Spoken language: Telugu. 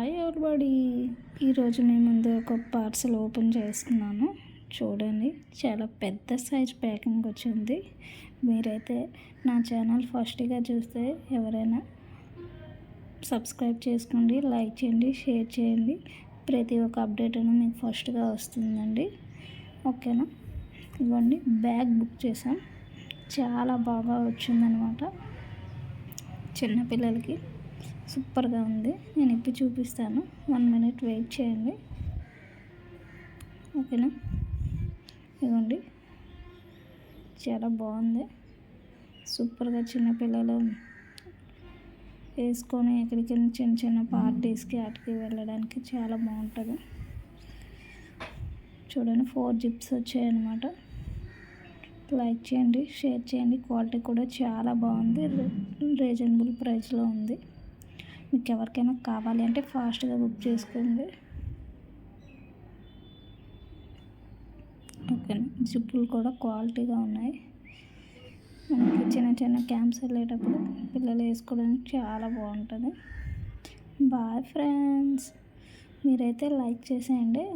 Hi everybody? ఈరోజు నేను ముందు ఒక పార్సల్ ఓపెన్ చేస్తున్నాను. చూడండి చాలా పెద్ద సైజ్ ప్యాకింగ్ వచ్చింది. మీరైతే నా ఛానల్ ఫస్ట్గా చూస్తే ఎవరైనా సబ్స్క్రైబ్ చేసుకోండి లైక్ చేయండి షేర్ చేయండి. ప్రతి ఒక్క అప్డేట్ అని మీకు ఫస్ట్గా వస్తుందండి. ఓకేనా? ఇవ్వండి బ్యాగ్ బుక్ చేసాం చాలా బాగా వచ్చిందనమాట చిన్నపిల్లలకి సూపర్గా ఉంది. నేను ఇప్పి చూపిస్తాను. వన్ మినిట్ వెయిట్ చేయండి. ఓకేనా? ఇదిగోండి. చాలా బాగుంది. సూపర్గా చిన్నపిల్లలు వేసుకొని ఎక్కడికైనా చిన్న చిన్న పార్టీస్కి అటుకి వెళ్ళడానికి చాలా బాగుంటుంది. చూడండి ఫోర్ జిప్స్ వచ్చాయన్నమాట. లైక్ చేయండి షేర్ చేయండి. క్వాలిటీ కూడా చాలా బాగుంది. రీజనబుల్ ప్రైస్లో ఉంది. మీకు ఎవరికైనా కావాలి అంటే ఫాస్ట్గా బుక్ చేసుకోండి. ఓకే జిప్పులు కూడా క్వాలిటీగా ఉన్నాయి. మనకి చిన్న చిన్న క్యాంప్స్ వెళ్ళేటప్పుడు పిల్లలు వేసుకోవడానికి చాలా బాగుంటుంది. బాయ్ ఫ్రెండ్స్ మీరైతే లైక్ చేసేయండి.